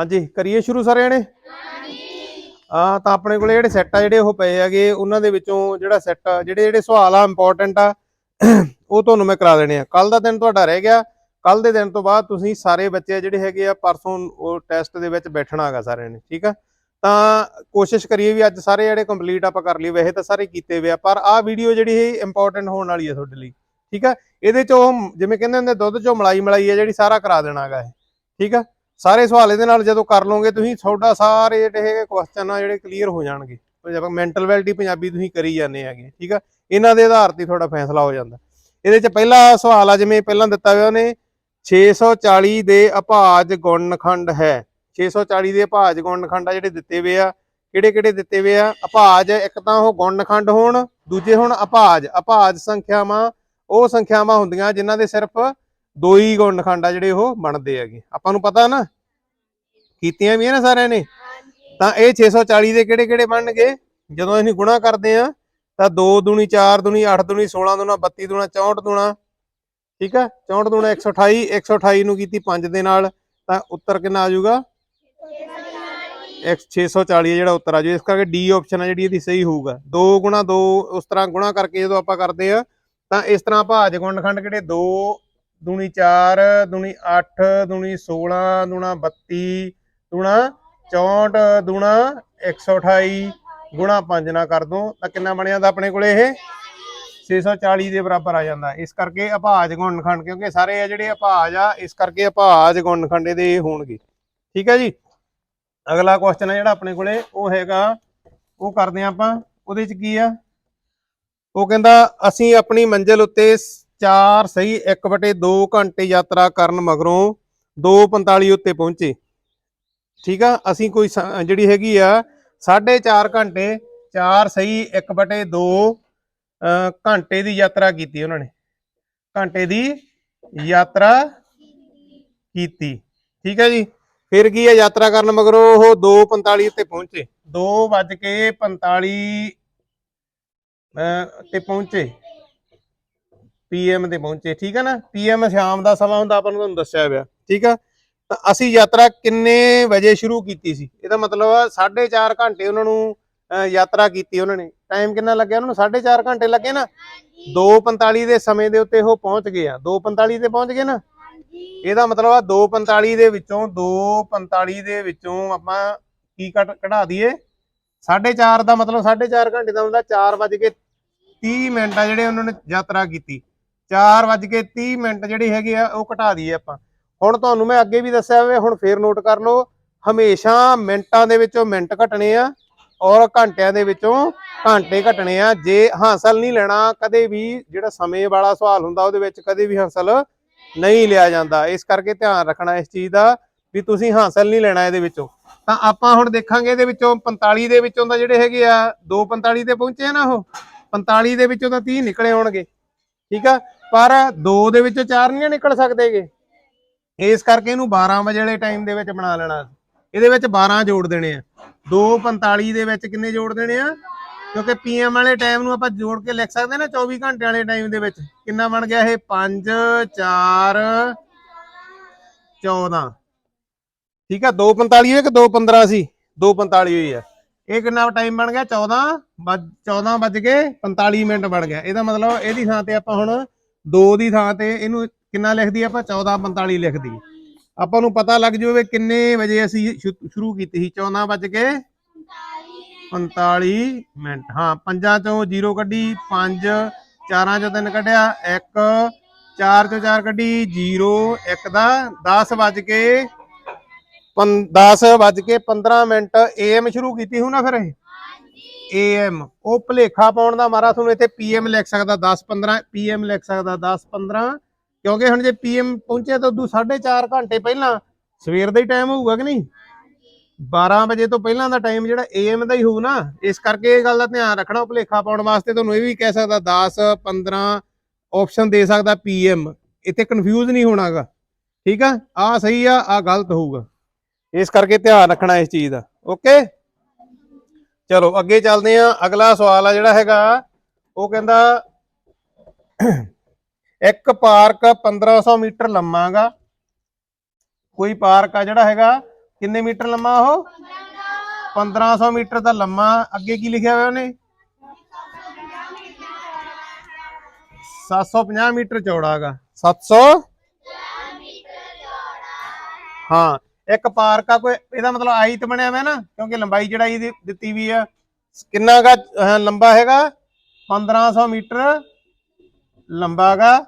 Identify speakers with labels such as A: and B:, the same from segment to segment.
A: ਹਾਂਜੀ, ਕਰੀਏ ਸ਼ੁਰੂ ਸਾਰੇ ਨੇ ਆ ਤਾਂ ਆਪਣੇ ਕੋਲੇ ਜਿਹੜੇ ਸੈੱਟ ਆ, ਜਿਹੜੇ ਉਹ ਪਏ ਹੈਗੇ, ਉਹਨਾਂ ਦੇ ਵਿੱਚੋਂ ਜਿਹੜਾ ਸੈੱਟ ਜਿਹੜੇ ਜਿਹੜੇ ਸਵਾਲ ਆ ਇੰਪੋਰਟੈਂਟ ਆ, ਉਹ ਤੁਹਾਨੂੰ ਮੈਂ ਕਰਾ ਦੇਣੇ ਆ। ਕੱਲ ਦਾ ਦਿਨ ਤੁਹਾਡਾ ਰਹਿ ਗਿਆ। ਕੱਲ ਦੇ ਦਿਨ ਤੋਂ ਬਾਅਦ ਤੁਸੀਂ ਸਾਰੇ ਬੱਚੇ ਜਿਹੜੇ ਹੈਗੇ ਆ, ਪਰਸੋਂ ਉਹ ਟੈਸਟ ਦੇ ਵਿੱਚ ਬੈਠਣਾ ਹੈਗਾ ਸਾਰਿਆਂ ਨੇ, ਠੀਕ ਆ? ਤਾਂ ਕੋਸ਼ਿਸ਼ ਕਰੀਏ ਵੀ ਅੱਜ ਸਾਰੇ ਜਿਹੜੇ ਕੰਪਲੀਟ ਆਪਾਂ ਕਰ ਲਈ ਵੈਸੇ ਤਾਂ ਸਾਰੇ ਕੀਤੇ ਹੋਏ ਆ, ਪਰ ਆਹ ਵੀਡੀਓ ਜਿਹੜੀ ਇਹ ਇੰਪੋਰਟੈਂਟ ਹੋਣ ਵਾਲੀ ਹੈ ਤੁਹਾਡੇ ਲਈ, ਠੀਕ ਆ? ਇਹਦੇ ਚੋਂ, ਜਿਵੇਂ ਕਹਿੰਦੇ ਹੁੰਦੇ, ਦੁੱਧ ਚੋਂ ਮਲਾਈ ਮਲਾਈ ਹੈ ਜਿਹੜੀ ਸਾਰਾ ਕਰਾ ਦੇਣਾ ਹੈਗਾ ਇਹ, ਠੀਕ ਆ? ਸਾਰੇ ਸਵਾਲ ਇਹਦੇ ਨਾਲ ਜਦੋਂ ਕਰ ਲਓਗੇ ਤੁਸੀਂ, ਤੁਹਾਡਾ ਸਾਰੇ ਜਿਹੜੇ ਹੈਗੇ ਕੁਐਸਚਨ ਆ ਜਿਹੜੇ ਕਲੀਅਰ ਹੋ ਜਾਣਗੇ। ਜਦੋਂ ਮੈਂਟਲ ਵੈਲਿਟੀ ਪੰਜਾਬੀ ਤੁਸੀਂ ਕਰੀ ਜਾਂਦੇ ਹੈਗੇ, ਠੀਕ ਆ? ਇਹਨਾਂ ਦੇ ਆਧਾਰ ਤੇ ਤੁਹਾਡਾ ਫੈਸਲਾ ਹੋ ਜਾਂਦਾ। ਇਹਦੇ ਚ ਪਹਿਲਾ ਸਵਾਲ ਆ, ਜਿਵੇਂ ਪਹਿਲਾਂ ਦਿੱਤਾ ਹੋਇਆ ਉਹਨੇ 640 ਦੇ ਅਭਾਜ ਗੁਣਨਖੰਡ ਹੈ। 640 ਦੇ ਅਭਾਜ ਗੁਣਨਖੰਡ ਆ ਜਿਹੜੇ ਦਿੱਤੇ ਹੋਏ ਆ, ਕਿਹੜੇ ਕਿਹੜੇ ਦਿੱਤੇ ਹੋਏ ਆ? ਅਭਾਜ ਇੱਕ ਤਾਂ ਉਹ ਗੁਣਨਖੰਡ ਹੋਣ, ਦੂਜੇ ਹੁਣ ਅਭਾਜ ਅਭਾਜ ਸੰਖਿਆਵਾਂ, ਉਹ ਸੰਖਿਆਵਾਂ ਹੁੰਦੀਆਂ ਜਿਨ੍ਹਾਂ ਦੇ ਸਿਰਫ ਦੋ ਹੀ ਗੁਣਨਖੰਡ ਆ ਜਿਹੜੇ ਉਹ ਬਣਦੇ ਹੈਗੇ। ਆਪਾਂ ਨੂੰ ਪਤਾ ਨਾ ਕੀਤੀਆਂ ਵੀ ਨਾ ਸਾਰਿਆਂ ਨੇ। ਤਾਂ ਇਹ 640 ਦੇ ਕਿਹੜੇ ਕਿਹੜੇ ਬਣਨਗੇ? ਜਦੋਂ ਅਸੀਂ ਗੁਣਾ ਕਰਦੇ ਆ ਤਾਂ 2 ਦੂਣੀ 4 ਦੂਣੀ 8 ਦੂਣੀ 16 ਦੂਣਾ 32 ਦੂਣਾ 64 ਦੂਣਾ ਠੀਕ ਆ? 64 ਦੂਣਾ 128 128 ਨੂੰ ਕੀਤੀ 5 ਦੇ ਨਾਲ ਤਾਂ ਉੱਤਰ ਕਿੰਨਾ ਆ ਜਾਊਗਾ? x 640 ਜਿਹੜਾ ਉੱਤਰ ਆ ਜਾਊ। ਇਸ ਕਰਕੇ ਡੀ ਆਪਸ਼ਨ ਆ ਜਿਹੜੀ ਇਹਦੀ ਸਹੀ ਹੋਊਗਾ। 2 ਗੁਣਾ 2 ਉਸ ਤਰ੍ਹਾਂ ਗੁਣਾ ਕਰਕੇ ਜਦੋਂ ਆਪਾਂ ਕਰਦੇ ਆ ਤਾਂ ਇਸ ਤਰ੍ਹਾਂ ਭਾਜ ਗੁਣਨਖੰਡ ਕਿਹੜੇ? 2 ਦੂਣੀ 4 ਦੂਣੀ 8 ਦੂਣੀ 16 ਦੂਣਾ 32 ਦੂਣਾ 64 ਦੂਣਾ 128 ਗੁਣਾ 5 ਨਾਲ ਕਰ ਦੋ, ਤਾਂ ਕਿੰਨਾ ਬਣ ਜਾਂਦਾ ਆਪਣੇ ਕੋਲੇ ਇਹ? 640 ਦੇ ਬਰਾਬਰ ਆ ਜਾਂਦਾ। ਇਸ ਕਰਕੇ ਅਭਾਜ ਗੁਣਨਖੰਡ ਕਿਉਂਕਿ ਸਾਰੇ ਆ ਜਿਹੜੇ ਅਭਾਜ ਆ, ਇਸ ਕਰਕੇ ਅਭਾਜ ਗੁਣਨਖੰਡ ਦੇ ਹੋਣਗੇ। ਠੀਕ ਹੈ ਜੀ? ਅਗਲਾ ਕੁਐਸਚਨ ਹੈ ਜਿਹੜਾ ਆਪਣੇ ਕੋਲੇ, ਉਹ ਹੈਗਾ, ਉਹ ਕਰਦੇ ਆ ਆਪਾਂ। ਉਹਦੇ ਚ ਕੀ ਆ? ਉਹ ਕਹਿੰਦਾ, ਅਸੀਂ ਆਪਣੀ ਮੰਜ਼ਿਲ ਉੱਤੇ 4 ਸਹੀ 1/2 ਘੰਟੇ ਯਾਤਰਾ ਕਰਨ ਮਗਰੋਂ 2:45 ਉੱਤੇ ਪਹੁੰਚੇ। ਠੀਕ ਆ? ਅਸੀਂ ਕੋਈ ਜਿਹੜੀ ਹੈਗੀ ਆ 4.5 ਘੰਟੇ 4 ਸਹੀ 1/2 ਘੰਟੇ ਦੀ ਯਾਤਰਾ ਕੀਤੀ ਉਹਨਾਂ ਨੇ। ਘੰਟੇ ਦੀ ਯਾਤਰਾ ਕੀਤੀ। ਠੀਕ ਹੈ ਜੀ? ਫਿਰ ਕੀ ਹੈ ਯਾਤਰਾ ਕਰਨ ਮਗਰੋਂ ਉਹ 2:45 ਉੱਤੇ ਪਹੁੰਚੇ। 2:45 ਅਹ ਤੇ ਪਹੁੰਚੇ। ਪੀਐਮ ਤੇ ਪਹੁੰਚੇ ਠੀਕ ਹੈ ਨਾ? ਪੀਐਮ ਸ਼ਾਮ ਦਾ ਸਮਾਂ ਹੁੰਦਾ ਆਪਾਂ ਨੂੰ ਤੁਹਾਨੂੰ ਦੱਸਿਆ ਹੋਇਆ ਠੀਕ ਆ? ਤਾਂ ਅਸੀਂ ਯਾਤਰਾ ਕਿੰਨੇ ਵਜੇ ਸ਼ੁਰੂ ਕੀਤੀ ਸੀ? ਇਹਦਾ ਮਤਲਬ ਆ 4.5 ਘੰਟੇ ਉਹਨਾਂ ਨੂੰ ਯਾਤਰਾ ਕੀਤੀ ਉਹਨਾਂ ਨੇ। ਟਾਈਮ ਕਿੰਨਾ ਲੱਗਿਆ ਉਹਨਾਂ ਨੂੰ? 4.5 ਘੰਟੇ ਲੱਗੇ ਨਾ? 2:45 ਦੇ ਸਮੇਂ ਦੇ ਉੱਤੇ ਉਹ ਪਹੁੰਚ ਗਏ ਆ। 2:45 ਤੇ ਪਹੁੰਚ ਗਏ ਨਾ? ਇਹਦਾ ਮਤਲਬ ਆ 2:45 ਦੇ ਵਿੱਚੋਂ 2:45 ਦੇ ਵਿੱਚੋਂ ਆਪਾਂ ਕੀ ਕੱਟ ਕਢਾ ਦਈਏ? 4.5 ਦਾ ਮਤਲਬ 4.5 ਘੰਟੇ ਦਾ ਹੁੰਦਾ 4 ਵਜ ਕੇ 30 ਮਿੰਟ ਆ ਜਿਹੜੇ ਉਹਨਾਂ ਨੇ ਯਾਤਰਾ ਕੀਤੀ। 4 ਵਜ ਕੇ 30 ਮਿੰਟ ਜਿਹੜੀ ਹੈਗੇ ਆ, ਉਹ ਘਟਾ ਦਈਏ ਆਪਾਂ। ਹੁਣ ਤੁਹਾਨੂੰ ਮੈਂ ਅੱਗੇ ਵੀ ਦੱਸਿਆ ਹੋਵੇ ਹੁਣ ਫੇਰ ਨੋਟ ਕਰ ਲਓ। ਹਮੇਸ਼ਾ ਮਿੰਟਾਂ ਦੇ ਵਿੱਚੋਂ ਮਿੰਟ ਘਟਣੇ ਆ ਔਰ ਘੰਟਿਆਂ ਦੇ ਵਿੱਚੋਂ ਘੰਟੇ ਘਟਣੇ ਆ। ਜੇ ਹਾਸਲ ਨਹੀਂ ਲੈਣਾ, ਕਦੇ ਵੀ ਜਿਹੜਾ ਸਮੇਂ ਵਾਲਾ ਸਵਾਲ ਹੁੰਦਾ, ਉਹਦੇ ਵਿੱਚ ਕਦੇ ਵੀ ਹਾਸਲ ਨਹੀਂ ਲਿਆ ਜਾਂਦਾ। ਇਸ ਕਰਕੇ ਧਿਆਨ ਰੱਖਣਾ ਇਸ ਚੀਜ਼ ਦਾ ਵੀ ਤੁਸੀਂ ਹਾਸਲ ਨਹੀਂ ਲੈਣਾ ਇਹਦੇ ਵਿੱਚੋਂ। ਤਾਂ ਆਪਾਂ ਹੁਣ ਦੇਖਾਂਗੇ ਇਹਦੇ ਵਿੱਚੋਂ 45 ਦੇ ਵਿੱਚੋਂ ਤਾਂ ਜਿਹੜੇ ਹੈਗੇ ਆ 2:45 ਤੇ ਪਹੁੰਚੇ ਆ ਨਾ ਉਹ 45 ਦੇ ਵਿੱਚੋਂ ਤਾਂ 30 ਨਿਕਲੇ ਹੋਣਗੇ। ਠੀਕ ਆ? ਪਰ 2 ਦੇ ਵਿੱਚ 4 ਨਹੀਂ ਨਿਕਲ ਸਕਦੇਗੇ। ਇਸ ਕਰਕੇ ਇਹਨੂੰ 12 ਵਜੇ ਵਾਲੇ ਟਾਈਮ ਦੇ ਵਿੱਚ ਬਣਾ ਲੈਣਾ। ਇਹਦੇ ਵਿੱਚ 12 ਜੋੜ ਦੇਣੇ ਆ। 2:45 ਦੇ ਵਿੱਚ ਕਿੰਨੇ ਜੋੜ ਦੇਣੇ ਆ? ਕਿਉਂਕਿ ਪੀਐਮ ਵਾਲੇ ਟਾਈਮ ਨੂੰ ਆਪਾਂ ਜੋੜ ਕੇ ਲਿਖ ਸਕਦੇ ਨਾ 24 ਘੰਟੇ ਵਾਲੇ ਟਾਈਮ ਦੇ ਵਿੱਚ। ਕਿੰਨਾ ਬਣ ਗਿਆ ਇਹ? 5 4 14 ਠੀਕ ਆ? 2:45 ਹੈ ਕਿ 2:15 ਸੀ? 2:45 ਹੋਈ ਆ। ਇਹ ਕਿੰਨਾ ਟਾਈਮ ਬਣ ਗਿਆ? 14 ਵੱਜ 14 ਵੱਜ ਕੇ 45 ਮਿੰਟ ਬਣ ਗਿਆ। ਇਹਦਾ ਮਤਲਬ ਇਹਦੀ ਥਾਂ ਤੇ ਆਪਾਂ ਹੁਣ 2 ਦੀ ਥਾਂ ਤੇ ਇਹਨੂੰ ਕਿੰਨਾ ਲਿਖਦੀ ਆਪਾਂ? 14:45 ਲਿਖਦੀ। ਆਪਾਂ ਨੂੰ ਪਤਾ ਲੱਗ ਜਾਵੇ ਕਿੰਨੇ ਵਜੇ ਅਸੀਂ ਸ਼ੁਰੂ ਕੀਤੀ ਸੀ। 14 ਵੱਜ ਕੇ 45 ਮਿੰਟ। ਹਾਂ, ਪੰਜਾਂ ਚੋਂ 0 ਕੱਢੀ 5 ਚਾਰਾਂ ਚੋਂ 3 ਕੱਢਿਆ 1 4 ਚੋਂ 4 ਕੱਢੀ 0 1 ਦਾ 10 ਵੱਜ ਕੇ 10 ਵੱਜ ਕੇ 15 ਮਿੰਟ। ਏਐਮ ਸ਼ੁਰੂ ਕੀਤੀ ਹੂੰ ਨਾ ਫਿਰ ਇਹ? ਏਐਮ ਉਹ ਭਲੇਖਾ ਪਾਉਣ ਦਾ ਮਾਰਾ ਤੁਹਾਨੂੰ ਇੱਥੇ ਪੀਐਮ ਲਿਖ ਸਕਦਾ 10 15 ਪੀਐਮ ਲਿਖ ਸਕਦਾ 10 15 ਕਿਉਂਕਿ ਹੁਣ ਜੇ ਪੀਐਮ ਪਹੁੰਚਿਆ ਤਾਂ ਉਦੋਂ 4.5 ਘੰਟੇ ਪਹਿਲਾਂ ਸਵੇਰ ਦਾ ਹੀ ਟਾਈਮ ਹੋਊਗਾ ਕਿ ਨਹੀਂ? 12 ਵਜੇ ਤੋਂ ਪਹਿਲਾਂ ਦਾ ਟਾਈਮ ਜਿਹੜਾ ਏਐਮ ਦਾ ਹੀ ਹੋਊ ਨਾ, ਇਸ ਕਰਕੇ ਇਹ ਗੱਲ ਦਾ ਧਿਆਨ ਰੱਖਣਾ ਭਲੇਖਾ ਪਾਉਣ ਵਾਸਤੇ ਤੁਹਾਨੂੰ ਇਹ ਵੀ ਕਹਿ ਸਕਦਾ 10 15 ਆਪਸ਼ਨ ਦੇ ਸਕਦਾ ਪੀਐਮ ਇੱਥੇ ਕਨਫਿਊਜ਼ ਨਹੀਂ ਹੋਣਾਗਾ। ਠੀਕ ਆ? ਆ ਸਹੀ ਆ ਆ ਗਲਤ ਹੋਊਗਾ। ਇਸ ਕਰਕੇ ਧਿਆਨ ਰੱਖਣਾ ਇਸ ਚੀਜ਼ ਦਾ। ਓਕੇ ਚਲੋ, ਅੱਗੇ ਚੱਲਦੇ ਆ ਅਗਲਾ ਸਵਾਲ ਆ ਜਿਹੜਾ ਹੈਗਾ, ਉਹ ਕਹਿੰਦਾ, ਇੱਕ ਪਾਰਕ 1500 ਮੀਟਰ ਲੰਮਾਗਾ। ਕੋਈ ਪਾਰਕ ਆ ਜਿਹੜਾ ਹੈਗਾ, ਕਿੰਨੇ ਮੀਟਰ ਲੰਮਾ ਉਹ? 1500 ਮੀਟਰ ਦਾ ਲੰਮਾ। ਅੱਗੇ ਕੀ ਲਿਖਿਆ ਹੋਇਆ ਉਹਨੇ? 750 ਮੀਟਰ ਚੌੜਾ ਹੈਗਾ 700 ਹਾਂ ਇੱਕ ਪਾਰਕ ਆ ਕੋਈ ਇਹਦਾ ਮਤਲਬ ਆਈ ਤੇ ਬਣਿਆ ਹੋਇਆ ਨਾ ਕਿਉਂਕਿ ਲੰਬਾਈ ਚੜਾਈ ਦੀ ਦਿੱਤੀ ਵੀ ਆ। ਕਿੰਨਾ ਗਾ ਅਹ, ਲੰਬਾ ਹੈਗਾ? 1500 ਮੀਟਰ। ਲੰਬਾ ਗਾ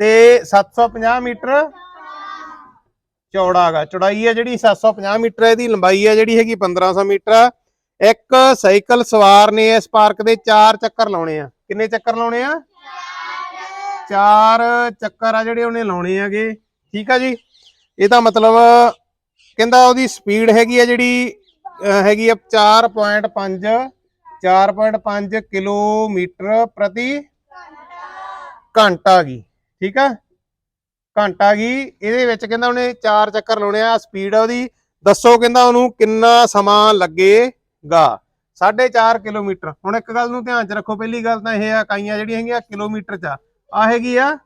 A: ਤੇ 750 ਮੀਟਰ। ਚੌੜਾ ਗਾ। ਚੌੜਾਈ ਹੈ ਜਿਹੜੀ 750 ਮੀਟਰ ਹੈ ਇਹਦੀ ਲੰਬਾਈ ਹੈ ਜਿਹੜੀ ਹੈਗੀ 1500 ਮੀਟਰ ਆ। ਇੱਕ ਸਾਈਕਲ ਸਵਾਰ ਨੇ ਇਸ ਪਾਰਕ ਦੇ ਚਾਰ ਚੱਕਰ ਲਾਉਣੇ ਆ। ਕਿੰਨੇ ਚੱਕਰ ਲਾਉਣੇ ਆ? ਚਾਰ ਚੱਕਰ ਆ ਜਿਹੜੇ ਉਹਨੇ ਲਾਉਣੇ ਹੈਗੇ। ਠੀਕ ਆ ਜੀ? ਇਹਦਾ ਮਤਲਬ ਕਹਿੰਦਾ ਉਹਦੀ ਸਪੀਡ ਹੈਗੀ ਆ ਜਿਹੜੀ ਹੈਗੀ ਆ 4.5 4.5 ਕਿਲੋਮੀਟਰ ਪ੍ਰਤੀ ਘੰਟਾ ਗੀ, ਠੀਕ ਆ? ਘੰਟਾ ਗੀ, ਇਹਦੇ ਵਿੱਚ ਕਹਿੰਦਾ ਉਹਨੇ ਚਾਰ ਚੱਕਰ ਲਾਉਣੇ ਆ ਸਪੀਡ ਆ ਉਹਦੀ। ਦੱਸੋ ਕਹਿੰਦਾ ਉਹਨੂੰ ਕਿੰਨਾ ਸਮਾਂ ਲੱਗੇਗਾ? 4.5 ਕਿਲੋਮੀਟਰ। ਹੁਣ ਇੱਕ ਗੱਲ ਨੂੰ ਧਿਆਨ ਚ ਰੱਖੋ, ਪਹਿਲੀ ਗੱਲ ਤਾਂ ਇਹ ਆ ਇਕਾਈਆਂ ਜਿਹੜੀਆਂ ਹੈਗੀਆਂ ਕਿਲੋਮੀਟਰ ਚ ਆ। ਆਹ ਹੈਗੀ ਆ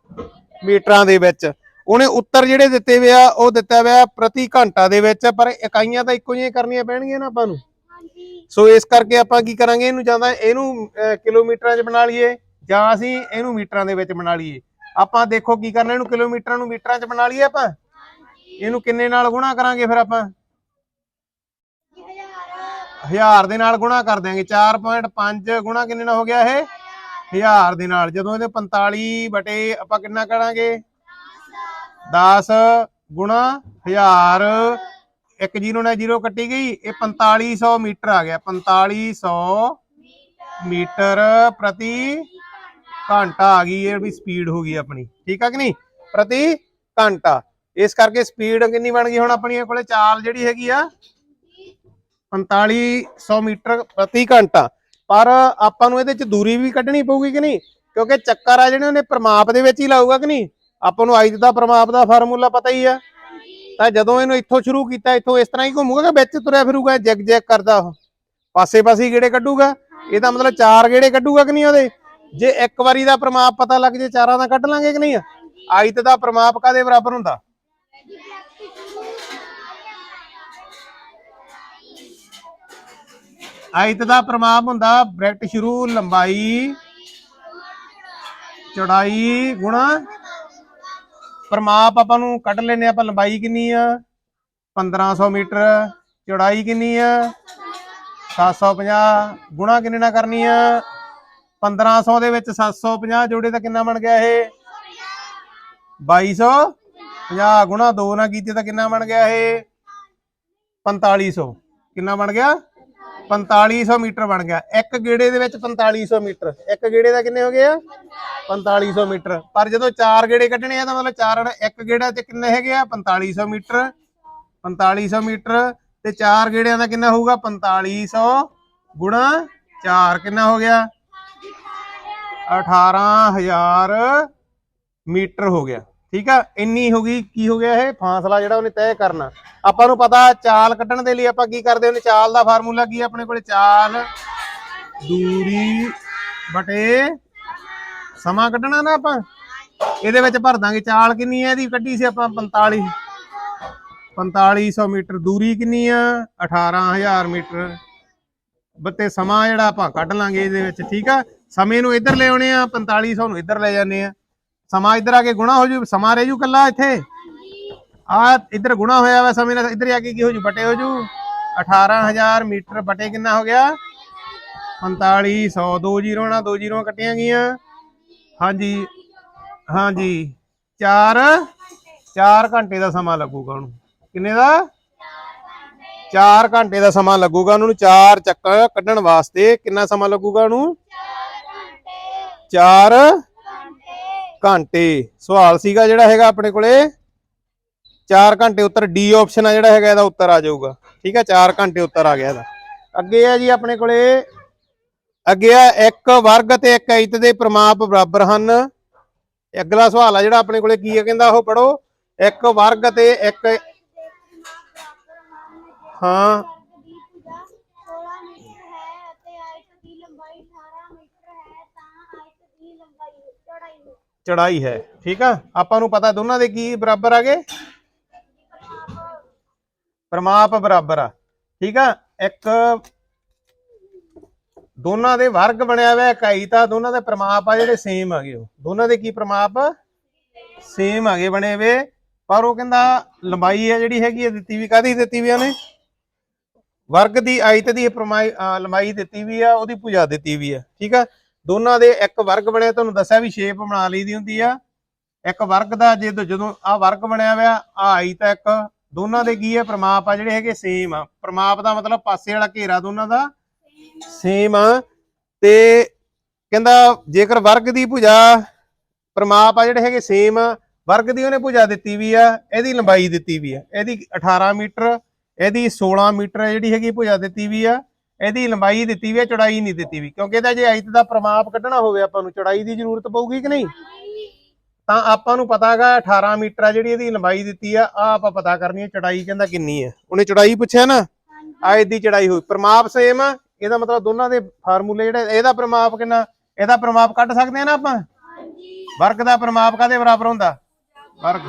A: ਮੀਟਰਾਂ ਦੇ ਵਿੱਚ। ਉਹਨੇ ਉੱਤਰ ਜਿਹੜੇ ਦਿੱਤੇ ਹੋਏ ਆ ਉਹ ਦਿੱਤਾ ਹੋਇਆ ਪ੍ਰਤੀ ਘੰਟਾ ਦੇ ਵਿੱਚ ਪਰ ਇਕਾਈਆਂ ਤਾਂ ਇੱਕੋ ਜਿਹੀਆਂ ਕਰਨੀਆਂ ਪੈਣਗੀਆਂ ਨਾ ਆਪਾਂ ਨੂੰ। ਸੋ ਇਸ ਕਰਕੇ ਆਪਾਂ ਕੀ ਕਰਾਂਗੇ ਇਹਨੂੰ ਜਾਂ ਤਾਂ ਇਹਨੂੰ ਕਿਲੋਮੀਟਰਾਂ 'ਚ ਬਣਾ ਲਈਏ ਜਾਂ ਅਸੀਂ ਇਹਨੂੰ ਮੀਟਰਾਂ ਦੇ ਵਿੱਚ ਬਣਾ ਲਈਏ। ਆਪਾਂ ਦੇਖੋ ਕੀ ਕਰਨਾ ਇਹਨੂੰ ਕਿਲੋਮੀਟਰਾਂ ਨੂੰ ਮੀਟਰਾਂ 'ਚ ਬਣਾ ਲਈਏ ਆਪਾਂ? ਇਹਨੂੰ ਕਿੰਨੇ ਨਾਲ ਗੁਣਾ ਕਰਾਂਗੇ ਫਿਰ ਆਪਾਂ? ਹਜ਼ਾਰ। ਦੇ ਨਾਲ ਗੁਣਾ ਕਰ ਦਿਆਂਗੇ 4.5 ਗੁਣਾ ਕਿੰਨੇ ਨਾਲ ਹੋ ਗਿਆ ਇਹ? ਹਜ਼ਾਰ। ਦੇ ਨਾਲ ਜਦੋਂ ਇਹਦੇ 45 ਬਟੇ ਆਪਾਂ ਕਿੰਨਾ ਕਰਾਂਗੇ? 10 ਗੁਣਾ ਹਜ਼ਾਰ। ਇੱਕ ਜ਼ੀਰੋ ਨਾਲ ਜ਼ੀਰੋ ਕੱਟੀ ਗਈ, ਇਹ 4500 ਮੀਟਰ ਆ ਗਿਆ। 4500 ਮੀਟਰ ਪ੍ਰਤੀ ਘੰਟਾ ਆ ਗਈ, ਇਹ ਵੀ ਸਪੀਡ ਹੋ ਗਈ ਆਪਣੀ। ਠੀਕ ਆ ਕਿ ਨਹੀਂ? ਪ੍ਰਤੀ ਘੰਟਾ। ਇਸ ਕਰਕੇ ਸਪੀਡ ਕਿੰਨੀ ਬਣ ਗਈ ਹੁਣ ਆਪਣੀ ਕੋਲੇ? ਚਾਲ ਜਿਹੜੀ ਹੈਗੀ ਆ 4500 ਮੀਟਰ ਪ੍ਰਤੀ ਘੰਟਾ। ਪਰ ਆਪਾਂ ਨੂੰ ਇਹਦੇ ਚ ਦੂਰੀ ਵੀ ਕੱਢਣੀ ਪਊਗੀ ਕਿ ਨਹੀਂ? ਕਿਉਂਕਿ ਚੱਕਰ ਆ ਜਿਹੜੇ, ਉਹਨੇ ਪ੍ਰਮਾਪ ਦੇ ਵਿੱਚ ਹੀ ਲਾਊਗਾ ਕਿ ਨਹੀਂ? ਆਪਾਂ ਨੂੰ ਅੱਜ ਦਾ ਪ੍ਰਮਾਪ ਦਾ ਫਾਰਮੂਲਾ ਪਤਾ ਹੀ ਆ। ਤਾਂ ਜਦੋਂ ਇਹਨੂੰ ਇੱਥੋਂ ਸ਼ੁਰੂ ਕੀਤਾ, ਇੱਥੋਂ ਇਸ ਤਰ੍ਹਾਂ ਹੀ ਘੁੰਮੂਗਾ ਕਿ ਵਿੱਚ ਤੁਰਿਆ ਫਿਰੂਗਾ, ਜੈਗ ਜੈਗ ਕਰਦਾ ਉਹ। ਪਾਸੇ ਪਾਸੇ ਗੇੜੇ ਕੱਢੂਗਾ। ਇਹਦਾ ਮਤਲਬ ਚਾਰ ਗੇੜੇ ਕੱਢੂਗਾ ਕਿ ਨਹੀਂ ਉਹਦੇ? ਜੇ ਇੱਕ ਵਾਰੀ ਦਾ ਪ੍ਰਮਾਪ ਪਤਾ ਲੱਗ ਜੇ, ਚਾਰਾਂ ਦਾ ਕੱਢ ਲਾਂਗੇ ਕਿ ਨਹੀਂ? ਆਇਤ ਦਾ ਪ੍ਰਮਾਪ ਕਾਦੇ ਬਰਾਬਰ ਹੁੰਦਾ? ਆਇਤ ਦਾ ਪ੍ਰਮਾਪ ਹੁੰਦਾ ਬ੍ਰੈਕਟ ਸ਼ੁਰੂ, ਲੰਬਾਈ, ਚੜਾਈ, ਗੁਣਾ ਪਰ ਮਾਪ ਆਪਾਂ ਨੂੰ ਕੱਢ ਲੈਨੇ ਆਪਾਂ, ਲੰਬਾਈ ਕਿੰਨੀ ਆ? 1500 ਮੀਟਰ, ਚੌੜਾਈ ਕਿੰਨੀ ਆ? 750 ਗੁਣਾ ਕਿੰਨੇ ਨਾਲ ਕਰਨੀ ਆ? 1500 ਦੇ ਵਿੱਚ 750 ਜੋੜੇ ਤਾਂ ਕਿੰਨਾ ਬਣ ਗਿਆ ਇਹ? 2250 ਗੁਣਾ 2 ਨਾਲ ਕੀਤੇ ਤਾਂ ਕਿੰਨਾ ਬਣ ਗਿਆ ਇਹ? 4500 ਕਿੰਨਾ ਬਣ ਗਿਆ? 4500 ਮੀਟਰ ਬਣ ਗਿਆ। ਇੱਕ ਗੇੜੇ ਦੇ ਵਿੱਚ 4500 ਮੀਟਰ। ਇੱਕ ਗੇੜੇ ਦਾ ਕਿੰਨੇ ਹੋ ਗਏ ਆ? 4500 ਮੀਟਰ। ਪਰ ਜਦੋਂ ਚਾਰ ਗੇੜੇ ਕੱਢਣੇ ਆ ਤਾਂ ਮਤਲਬ ਚਾਰ ਇੱਕ ਗੇੜਾ ਤੇ ਕਿੰਨੇ ਹੈਗੇ ਆ? 4500 ਮੀਟਰ। 4500 ਮੀਟਰ ਤੇ ਚਾਰ ਗੇੜਿਆਂ ਦਾ ਕਿੰਨਾ ਹੋਊਗਾ? 4500 ਗੁਣਾ 4 ਕਿੰਨਾ ਹੋ ਗਿਆ? 18000 ਮੀਟਰ ਹੋ ਗਿਆ। ਠੀਕ ਆ? ਇੰਨੀ ਹੋ ਗਈ, ਕੀ ਹੋ ਗਿਆ ਇਹ? ਫਾਸਲਾ ਜਿਹੜਾ ਉਹਨੇ ਤੈਅ ਕਰਨਾ। ਆਪਾਂ ਨੂੰ ਪਤਾ ਚਾਲ ਕੱਢਣ ਦੇ ਲਈ ਆਪਾਂ ਕੀ ਕਰਦੇ ਉਹਨੇ ਚਾਲ ਦਾ ਫਾਰਮੂਲਾ ਕੀ ਆਪਣੇ ਕੋਲੇ? ਚਾਲ, ਦੂਰੀ, ਬਟੇ। ਸਮਾਂ ਕੱਢਣਾ ਨਾ ਆਪਾਂ? ਇਹਦੇ ਵਿੱਚ ਭਰ ਦਾਂਗੇ। ਚਾਲ ਕਿੰਨੀ ਹੈ ਇਹਦੀ? ਕੱਢੀ ਸੀ ਆਪਾਂ 45 4500 ਮੀਟਰ। ਦੂਰੀ ਕਿੰਨੀ ਆ? 18000 ਮੀਟਰ। ਬੱਤੇ ਸਮਾਂ ਜਿਹੜਾ ਆਪਾਂ ਕੱਢ ਲਾਂਗੇ ਇਹਦੇ ਵਿੱਚ, ਠੀਕ ਆ? ਸਮੇਂ ਨੂੰ ਇੱਧਰ ਲੈ ਆਉਣੇ ਆ 4500 ਨੂੰ ਇੱਧਰ ਲੈ ਜਾਂਦੇ ਆ। ਸਮਾਂ ਇੱਧਰ ਆ ਕੇ ਗੁਣਾ ਹੋ ਜੂ, ਸਮਾਂ ਰਹਿ ਜੂ ਕੱਲਾ ਇੱਥੇ। ਆ ਇੱਧਰ ਗੁਣਾ ਹੋਇਆ ਵਾ ਸਮੇਂ ਨਾਲ, ਇੱਧਰ ਆ ਕੇ ਕੀ ਹੋ ਜੂ ਬਟੇ ਹੋ ਜੂ। 18000 ਮੀਟਰ ਬਟੇ ਕਿੰਨਾ ਹੋ ਗਿਆ? 4500 ਦੋ ਜ਼ੀਰੋ ਨਾਲ ਦੋ ਜ਼ੀਰੋ ਕੱਟੀਆਂ ਗਈਆਂ। ਹਾਂਜੀ ਹਾਂਜੀ 4 4 ਘੰਟੇ ਦਾ ਸਮਾਂ ਲੱਗੂਗਾ ਉਹਨੂੰ। ਕਿੰਨੇ ਦਾ? 4 ਘੰਟੇ ਦਾ ਸਮਾਂ ਲੱਗੂਗਾ ਉਹਨੂੰ, ਚਾਰ ਚੱਕਰ ਕੱਢਣ ਵਾਸਤੇ ਕਿੰਨਾ ਸਮਾਂ ਲੱਗੂਗਾ ਉਹਨੂੰ? 4 ਘੰਟੇ। ਘੰਟੇ। ਸਵਾਲ ਸੀਗਾ ਜਿਹੜਾ ਹੈਗਾ ਆਪਣੇ ਕੋਲੇ। 4 ਘੰਟੇ ਉੱਤਰ ਡੀ ਆਪਸ਼ਨ ਆ ਜਿਹੜਾ ਹੈਗਾ, ਇਹਦਾ ਉੱਤਰ ਆ ਜਾਊਗਾ। ਠੀਕ ਹੈ 4 ਘੰਟੇ ਉੱਤਰ ਆ ਗਿਆ ਇਹਦਾ। ਅੱਗੇ ਆ ਜੀ ਆਪਣੇ ਕੋਲੇ। ਅੱਗੇ ਆ, ਇੱਕ ਵਰਗ ਤੇ ਇੱਕ ਇੱਤ ਦੇ ਪ੍ਰਮਾਪ ਬਰਾਬਰ ਹਨ। ਅਗਲਾ ਸਵਾਲ ਆ ਜਿਹੜਾ ਆਪਣੇ ਕੋਲੇ ਕੀ ਹੈ ਕਹਿੰਦਾ, ਉਹ ਪੜੋ ਇੱਕ ਵਰਗ ਤੇ ਇੱਕ ਹਾਂ।
B: ਚੜਾਈ ਹੈ।
A: ਠੀਕ ਆ? ਆਪਾਂ ਨੂੰ ਪਤਾ ਦੋਨਾਂ ਦੇ ਕੀ ਬਰਾਬਰ ਆ ਗਏ ਪ੍ਰਮਾਪ ਬਰਾਬਰ ਆ। ਠੀਕ ਆ? ਇੱਕ ਦੋਨਾਂ ਦੇ ਵਰਗ ਬਣਿਆ ਹੋਇਆ ਇਕਾਈ ਤਾਂ ਦੋਨਾਂ ਦੇ ਪ੍ਰਮਾਪ ਆ ਜਿਹੜੇ ਸੇਮ ਹੈਗੇ ਉਹ। ਦੋਨਾਂ ਦੇ ਕੀ ਪ੍ਰਮਾਪ? ਸੇਮ ਹੈਗੇ ਬਣੇ ਵੇ ਪਰ ਉਹ ਕਹਿੰਦਾ ਲੰਬਾਈ ਹੈ ਜਿਹੜੀ ਹੈਗੀ ਹੈ, ਦਿੱਤੀ ਵੀ ਕਾਦੀ ਦਿੱਤੀ ਵੀ ਉਹਨੇ? ਵਰਗ ਦੀ ਆਇਤ ਦੀ ਲੰਬਾਈ ਦਿੱਤੀ ਵੀ ਆ, ਉਹਦੀ ਭੁਜਾ ਦਿੱਤੀ ਵੀ ਆ। ਠੀਕ ਆ? ਦੋਨਾਂ ਦੇ ਇੱਕ ਵਰਗ ਬਣਿਆ, ਤੁਹਾਨੂੰ ਦੱਸਿਆ ਵੀ ਸ਼ੇਪ ਬਣਾ ਲਈ ਦੀ ਹੁੰਦੀ ਆ। ਇੱਕ ਵਰਗ ਦਾ ਜਦੋਂ ਜਦੋਂ ਆ ਵਰਗ ਬਣਿਆ ਹੋਇਆ ਆ ਆਇਤ ਆ ਇੱਕ। ਦੋਨਾਂ ਦੇ ਕੀ ਹੈ ਪ੍ਰਮਾਪ ਆ ਜਿਹੜੇ ਹੈਗੇ ਸੇਮ ਆ। ਪ੍ਰਮਾਪ ਦਾ ਮਤਲਬ ਪਾਸੇ ਵਾਲਾ ਘੇਰਾ ਦੋਨਾਂ ਦਾ। ਸੇਮ ਆ। ਤੇ ਕਹਿੰਦਾ ਜੇਕਰ ਵਰਗ ਦੀ ਭੁਜਾ, ਪ੍ਰਮਾਪ ਆ ਜਿਹੜੇ ਹੈਗੇ ਸੇਮ ਵਰਗ ਦੀ ਉਹਨੇ ਭੁਜਾ ਦਿੱਤੀ ਵੀ ਆ, ਇਹਦੀ ਲੰਬਾਈ ਦਿੱਤੀ ਵੀ ਆ। ਇਹਦੀ 18 ਮੀਟਰ, ਇਹਦੀ 16 ਮੀਟਰ ਜਿਹੜੀ ਹੈਗੀ ਭੁਜਾ ਦਿੱਤੀ ਵੀ ਆ। ਇਹਦੀ ਲੰਬਾਈ ਦਿੱਤੀ ਵੀ ਆ, ਚੌੜਾਈ ਨਹੀਂ ਦਿੱਤੀ ਵੀ। ਕਿਉਂਕਿ ਇਹਦਾ ਜੇ ਆਇਤ ਦਾ ਪ੍ਰਮਾਪ ਕੱਢਣਾ ਹੋਵੇ ਆਪਾਂ ਨੂੰ, ਚੌੜਾਈ ਦੀ ਜ਼ਰੂਰਤ ਪਊਗੀ ਕਿ ਨਹੀਂ? ਤਾਂ ਆਪਾਂ ਨੂੰ ਪਤਾ ਹੈਗਾ 18 ਮੀਟਰ ਆ ਜਿਹੜੀ ਇਹਦੀ ਲੰਬਾਈ ਦਿੱਤੀ ਆ ਆ ਆਪਾਂ ਪਤਾ ਕਰਨੀ ਹੈ ਚੌੜਾਈ ਕਹਿੰਦਾ ਕਿੰਨੀ ਹੈ ਉਹਨੇ ਚੌੜਾਈ ਪੁੱਛਿਆ ਨਾ ਆਇਤ ਦੀ ਚੌੜਾਈ ਹੋਈ। ਪ੍ਰਮਾਪ ਸੇਮ ਆ, ਇਹਦਾ ਮਤਲਬ ਦੋਨਾਂ ਦੇ ਫਾਰਮੂਲੇ ਜਿਹੜੇ, ਇਹਦਾ ਪ੍ਰਮਾਪ ਕਿੰਨਾ? ਇਹਦਾ ਪ੍ਰਮਾਪ ਕੱਢ ਸਕਦੇ ਆ ਨਾ ਆਪਾਂ? ਵਰਗ ਦਾ ਪ੍ਰਮਾਪ ਕਾਦੇ ਬਰਾਬਰ ਹੁੰਦਾ? ਵਰਗ।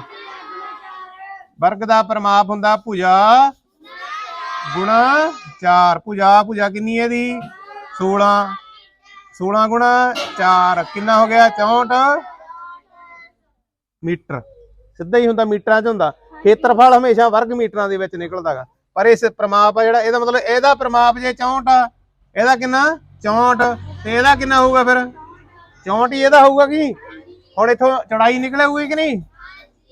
A: ਵਰਗ ਦਾ ਪ੍ਰਮਾਪ ਹੁੰਦਾ ਭੁਜਾ ਗੁਣਾ 4 ਭੁਜਾ ਭੁਜਾ ਕਿੰਨੀ ਹੈ ਇਹਦੀ? 16 16 ਗੁਣਾ 4 ਕਿੰਨਾ ਹੋ ਗਿਆ? 64 ਮੀਟਰ। ਸਿੱਧਾ ਹੀ ਹੁੰਦਾ, ਮੀਟਰਾਂ 'ਚ ਹੁੰਦਾ। ਖੇਤਰਫਲ ਹਮੇਸ਼ਾ ਵਰਗ ਮੀਟਰਾਂ ਦੇ ਵਿੱਚ ਨਿਕਲਦਾਗਾ। ਪਰ ਇਸ ਪ੍ਰਮਾਪ ਆ ਜਿਹੜਾ, ਇਹਦਾ ਮਤਲਬ ਇਹਦਾ ਪ੍ਰਮਾਪ ਜੇ 64 ਆ, ਇਹਦਾ ਕਿੰਨਾ? 64 ਤੇ ਇਹਦਾ ਕਿੰਨਾ ਹੋਊਗਾ ਫਿਰ? 64 ਹੀ ਇਹਦਾ ਹੋਊਗਾ ਕਿ? ਹੁਣ ਇਥੋਂ ਚੜਾਈ ਨਿਕਲੇ ਹੋਊਗੀ ਕਿ ਨਹੀਂ?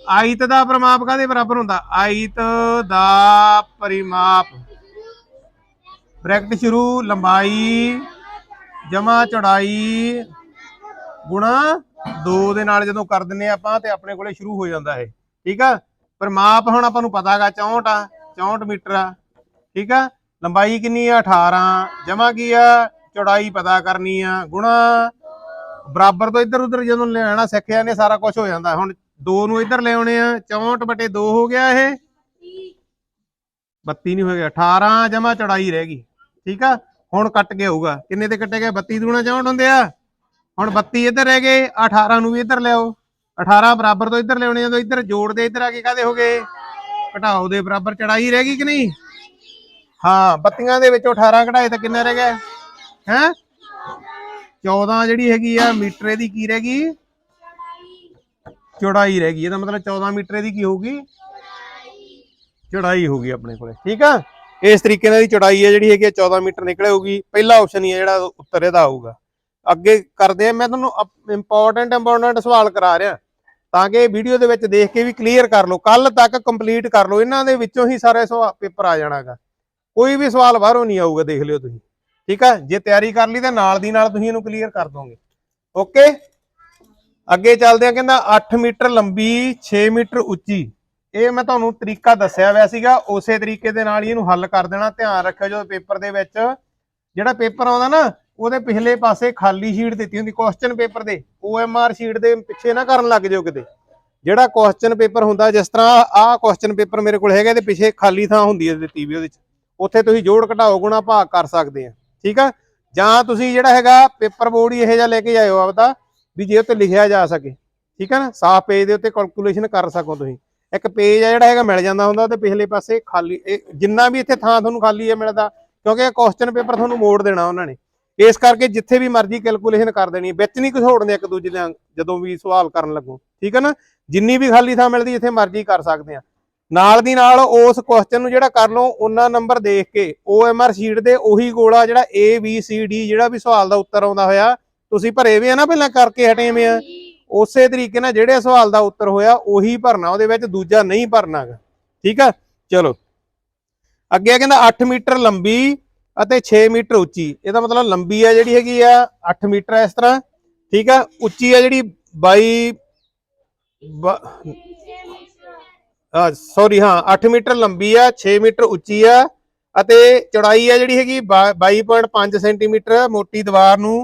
A: ਆਇਤ ਦਾ ਪ੍ਰਮਾਪ ਕਾਦੇ ਬਰਾਬਰ ਹੁੰਦਾ? ਆਇਤ ਦਾ ਪਰਿਮਾਪ। ਬ੍ਰੈਕਟ ਸ਼ੁਰੂ, ਲੰਬਾਈ, ਜਮਾ, ਚੌੜਾਈ, ਗੁਣਾ 2 ਦੇ ਨਾਲ ਜਦੋਂ ਕਰ ਦਿੰਨੇ ਆਪਾਂ ਤੇ ਆਪਣੇ ਕੋਲੇ ਸ਼ੁਰੂ ਹੋ ਜਾਂਦਾ ਇਹ। ਠੀਕ ਆ? ਪਰਮਾਪ ਹੁਣ ਆਪਾਂ ਨੂੰ ਪਤਾਗਾ 64 ਆ 64 ਮੀਟਰ ਆ। ਠੀਕ ਆ? ਲੰਬਾਈ ਕਿੰਨੀ ਆ? 18 ਜਮਾ ਕੀ ਆ? ਚੌੜਾਈ ਪਤਾ ਕਰਨੀ ਆ। ਗੁਣਾ। ਬਰਾਬਰ ਤੋਂ ਇੱਧਰ ਉੱਧਰ ਜਦੋਂ ਲੈਣਾ ਸਿੱਖਿਆ ਨੇ ਸਾਰਾ ਕੁਝ ਹੋ ਜਾਂਦਾ। ਹੁਣ 2 ਨੂੰ ਇੱਧਰ ਲੈ ਆਉਣੇ ਆ 64 ਬਟੇ 2 ਹੋ ਗਿਆ ਇਹ। 32 ਨਹੀਂ ਹੋ ਗਿਆ 18 ਜਮਾ ਚੜਾਈ ਰਹਿ ਗਈ। ਠੀਕ ਆ? ਹੁਣ ਕੱਟ ਕੇ ਹੋਊਗਾ ਕਿੰਨੇ ਤੇ ਕੱਟੇ ਗਏ? 32 ਦੂਣਾ 64 ਹੁੰਦੇ ਆ। ਹੁਣ 32 ਇੱਧਰ ਰਹਿ ਗਏ 18 ਨੂੰ ਵੀ ਇੱਧਰ ਲਿਆਓ 18 ਬਰਾਬਰ ਤੋਂ ਇੱਧਰ ਲਿਆਉਣੇ ਜਦੋਂ ਇੱਧਰ ਜੋੜਦੇ ਇੱਧਰ ਆ ਕੇ ਕਾਦੇ ਹੋ ਗਏ? ਘਟਾਓ ਦੇ ਬਰਾਬਰ ਚੜਾਈ ਰਹਿ ਗਈ ਕਿ ਨਹੀਂ? ਹਾਂ, ਬੱਤੀਆਂ ਦੇ ਵਿੱਚੋਂ 18 ਘਟਾਏ ਤਾਂ ਕਿੰਨੇ ਰਹਿ ਗਏ ਹੈ? 14 ਜਿਹੜੀ ਹੈਗੀ ਆ, ਮੀਟਰ ਦੀ ਕੀ ਰਹਿ ਗਈ? ਚੌੜਾਈ ਰਹਿ ਗਈ। ਇਹਦਾ ਮਤਲਬ 14 ਮੀਟਰ ਦੀ ਕੀ ਹੋਊਗੀ? ਚੌੜਾਈ ਹੋਊਗੀ ਆਪਣੇ ਕੋਲੇ, ਠੀਕ ਆ? ਇਸ ਤਰੀਕੇ ਨਾਲ ਦੀ ਚੌੜਾਈ ਹੈ ਜਿਹੜੀ ਹੈਗੀ 14 ਮੀਟਰ ਨਿਕਲੇ ਹੋਊਗੀ। ਪਹਿਲਾ ਆਪਸ਼ਨ ਹੀ ਹੈ ਜਿਹੜਾ ਉੱਤਰ ਇਹਦਾ ਆਊਗਾ। ਅੱਗੇ ਕਰਦੇ ਆ, ਮੈਂ ਤੁਹਾਨੂੰ ਇੰਪੋਰਟੈਂਟ ਇੰਪੋਰਟੈਂਟ ਸਵਾਲ ਕਰਾ ਰਿਹਾ। ਤਾਂ ਕਿ ਵੀਡੀਓ ਦੇ ਵਿੱਚ ਦੇਖ ਕੇ ਵੀ ਕਲੀਅਰ ਕਰ ਲਓ। ਕੱਲ ਤੱਕ ਕੰਪਲੀਟ ਕਰ ਲਓ। ਇਹਨਾਂ ਦੇ ਵਿੱਚੋਂ ਹੀ ਸਾਰੇ ਸਵਾਲ ਪੇਪਰ ਆ ਜਾਣਾਗਾ। ਕੋਈ ਵੀ ਸਵਾਲ ਬਾਹਰੋਂ ਨਹੀਂ ਆਊਗਾ, ਦੇਖ ਲਿਓ ਤੁਸੀਂ। ਠੀਕ ਆ? ਜੇ ਤਿਆਰੀ ਕਰ ਲਈ ਤਾਂ ਨਾਲ ਦੀ ਨਾਲ ਤੁਸੀਂ ਇਹਨੂੰ ਕਲੀਅਰ ਕਰ ਦੋਗੇ। ਓਕੇ ਅੱਗੇ ਚੱਲਦੇ ਆ ਕਹਿੰਦਾ 8 ਮੀਟਰ ਲੰਬੀ 6 ਮੀਟਰ ਉੱਚੀ। ਇਹ ਮੈਂ ਤੁਹਾਨੂੰ ਤਰੀਕਾ ਦੱਸਿਆ ਹੋਇਆ ਸੀਗਾ, ਉਸੇ ਤਰੀਕੇ ਦੇ ਨਾਲ ਹੀ ਇਹਨੂੰ ਹੱਲ ਕਰ ਦੇਣਾ। ਧਿਆਨ ਰੱਖਿਓ ਜਦੋਂ ਪੇਪਰ ਦੇ ਵਿੱਚ, ਜਿਹੜਾ ਪੇਪਰ ਆਉਂਦਾ ਨਾ, ਉਹਦੇ ਪਿਛਲੇ ਪਾਸੇ ਖਾਲੀ ਸ਼ੀਟ ਦਿੱਤੀ ਹੁੰਦੀ ਕੁਐਸਚਨ ਪੇਪਰ ਦੇ OMR ਸ਼ੀਟ ਦੇ ਪਿੱਛੇ ਨਾ ਕਰਨ ਲੱਗ ਜਿਓ ਕਿਤੇ। ਜਿਹੜਾ ਕੁਐਸਚਨ ਪੇਪਰ ਹੁੰਦਾ, ਜਿਸ ਤਰ੍ਹਾਂ ਆਹ ਕੁਐਸਚਨ ਪੇਪਰ ਮੇਰੇ ਕੋਲ ਹੈਗਾ, ਇਹਦੇ ਪਿੱਛੇ ਖਾਲੀ ਥਾਂ ਹੁੰਦੀ ਹੈ ਦਿੱਤੀ ਵੀ ਉਹਦੇ ਚ। ਉੱਥੇ ਤੁਸੀਂ ਜੋੜ ਘਟਾਓ, ਗੁਣਾ ਭਾਗ ਕਰ ਸਕਦੇ ਆ। ਠੀਕ ਆ? ਜਾਂ ਤੁਸੀਂ ਜਿਹੜਾ ਹੈਗਾ, ਪੇਪਰ ਬੋਰਡ ਹੀ ਇਹੋ ਜਿਹਾ ਲੈ ਕੇ ਜਾਇਓ ਆਪਦਾ। ਵੀ ਜੇ ਉੱਤੇ ਲਿਖਿਆ ਜਾ ਸਕੇ, ਠੀਕ ਹੈ ਨਾ? ਸਾਫ਼ ਪੇਜ ਦੇ ਉੱਤੇ ਕੈਲਕੂਲੇਸ਼ਨ ਕਰ ਸਕੋ ਤੁਸੀਂ। ਇੱਕ ਪੇਜ ਆ ਜਿਹੜਾ ਹੈਗਾ ਮਿਲ ਜਾਂਦਾ ਹੁੰਦਾ ਤੇ ਪਿਛਲੇ ਪਾਸੇ ਖਾਲੀ ਜਿੰਨਾ ਵੀ ਇੱਥੇ ਥਾਂ ਤੁਹਾਨੂੰ ਖਾਲੀ ਹੈ ਮਿਲਦਾ, ਕਿਉਂਕਿ ਇਹ ਕੁਐਸਚਨ ਪੇਪਰ ਤੁਹਾਨੂੰ ਮੋੜ ਦੇਣਾ ਉਹਨਾਂ ਨੇ। ਇਸ ਕਰਕੇ ਜਿੱਥੇ ਵੀ ਮਰਜ਼ੀ ਕੈਲਕੂਲੇਸ਼ਨ ਕਰ ਦੇਣੀ, ਵਿੱਚ ਨਹੀਂ ਘਸੋੜਨੇ ਇੱਕ ਦੂਜੇ ਨਾਲ ਜਦੋਂ ਵੀ ਸਵਾਲ ਕਰਨ ਲੱਗੋ, ਠੀਕ ਹੈ ਨਾ? ਜਿੰਨੀ ਵੀ ਖਾਲੀ ਥਾਂ ਮਿਲਦੀ ਇੱਥੇ ਮਰਜ਼ੀ ਕਰ ਸਕਦੇ ਆ। ਨਾਲ ਦੀ ਨਾਲ ਉਸ ਕੁਐਸਚਨ ਨੂੰ ਜਿਹੜਾ ਕਰ ਲਓ, ਉਹਨਾਂ ਨੰਬਰ ਦੇਖ ਕੇ OMR ਸ਼ੀਟ ਦੇ ਉਹੀ ਗੋਲਾ ਜਿਹੜਾ A, B, C, D ਜਿਹੜਾ ਵੀ ਸਵਾਲ ਦਾ ਉੱਤਰ ਆਉਂਦਾ ਹੋਇਆ ਤੁਸੀਂ ਭਰੇ ਵੀ ਆ ਨਾ ਪਹਿਲਾਂ ਕਰਕੇ ਹਟੇ ਵੇ ਆ ਉਸੇ ਤਰੀਕੇ ਨਾਲ ਜਿਹੜੇ ਸਵਾਲ ਦਾ ਉੱਤਰ ਹੋਇਆ ਉਹੀ ਭਰਨਾ ਉਹਦੇ ਵਿੱਚ ਦੂਜਾ ਨਹੀਂ ਭਰਨਾਗਾ। ਠੀਕ ਆ? ਚਲੋ। ਅੱਗੇ ਕਹਿੰਦਾ 8 ਮੀਟਰ ਲੰਬੀ ਅਤੇ 6 ਮੀਟਰ ਉੱਚੀ। ਇਹਦਾ ਮਤਲਬ ਲੰਬੀ ਆ ਜਿਹੜੀ ਹੈਗੀ ਆ 8 ਮੀਟਰ ਇਸ ਤਰ੍ਹਾਂ। ਠੀਕ ਆ? ਉੱਚੀ ਆ ਜਿਹੜੀ 22 ਆ ਸੌਰੀ ਹਾਂ 8 ਮੀਟਰ ਲੰਬੀ ਆ 6 ਮੀਟਰ ਉੱਚੀ ਆ ਅਤੇ ਚੌੜਾਈ ਆ ਜਿਹੜੀ ਹੈਗੀ 22.5 ਸੈਂਟੀਮੀਟਰ ਮੋਟੀ ਦੀਵਾਰ ਨੂੰ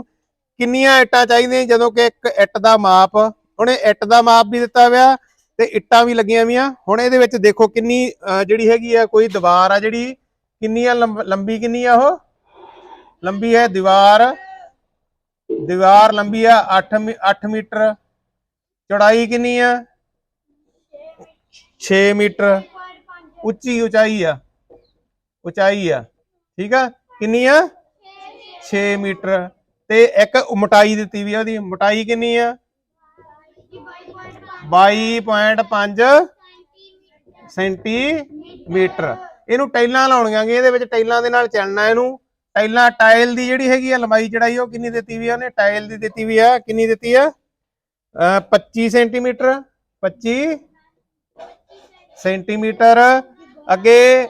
A: ਕਿੰਨੀਆਂ ਇੱਟਾਂ ਚਾਹੀਦੀਆਂ ਜਦੋਂ ਕਿ ਇੱਕ ਇੱਟ ਦਾ ਮਾਪ ਉਹਨੇ ਇੱਟ ਦਾ ਮਾਪ ਵੀ ਦਿੱਤਾ ਹੋਇਆ ਤੇ ਇੱਟਾਂ ਵੀ ਲੱਗੀਆਂ ਹੋਈਆਂ। ਹੁਣ ਇਹਦੇ ਵਿੱਚ ਦੇਖੋ ਕਿੰਨੀ ਜਿਹੜੀ ਹੈਗੀ ਆ ਕੋਈ ਦੀਵਾਰ ਆ ਜਿਹੜੀ ਕਿੰਨੀ ਆ ਲੰਬੀ ਕਿੰਨੀ ਆ ਉਹ? ਲੰਬੀ ਹੈ ਦੀਵਾਰ। ਦੀਵਾਰ ਲੰਬੀ ਆ 8 8 ਮੀਟਰ। ਚੌੜਾਈ ਕਿੰਨੀ ਆ? 6 ਮੀਟਰ। ਉੱਚੀ ਉਚਾਈ ਆ। ਉਚਾਈ ਆ। ਠੀਕ ਆ? ਕਿੰਨੀ ਆ? 6 ਮੀਟਰ। ਤੇ ਇੱਕ ਮੋਟਾਈ ਦਿੱਤੀ ਵੀ ਆ ਉਹਦੀ। ਮੋਟਾਈ ਕਿੰਨੀ ਆ? 22.5 ਸੈਂਟੀਮੀਟਰ। ਇਹਨੂੰ ਟਾਈਲਾਂ ਲਾਉਣੀਆਂ ਗੇ ਇਹਦੇ ਵਿੱਚ ਟਾਈਲਾਂ ਦੇ ਨਾਲ ਚੱਲਣਾ ਇਹਨੂੰ। ਟਾਈਲਾਂ ਟਾਇਲ ਦੀ ਜਿਹੜੀ ਹੈਗੀ ਆ ਲੰਬਾਈ ਚੜਾਈ ਉਹ ਕਿੰਨੀ ਦਿੱਤੀ ਵੀ ਆ ਉਹਨੇ? ਟਾਇਲ ਦੀ ਦਿੱਤੀ ਵੀ ਆ ਕਿੰਨੀ ਦਿੱਤੀ ਆ? ਅਹ 25 ਸੈਂਟੀਮੀਟਰ 25 ਸੈਂਟੀਮੀਟਰ। ਅੱਗੇ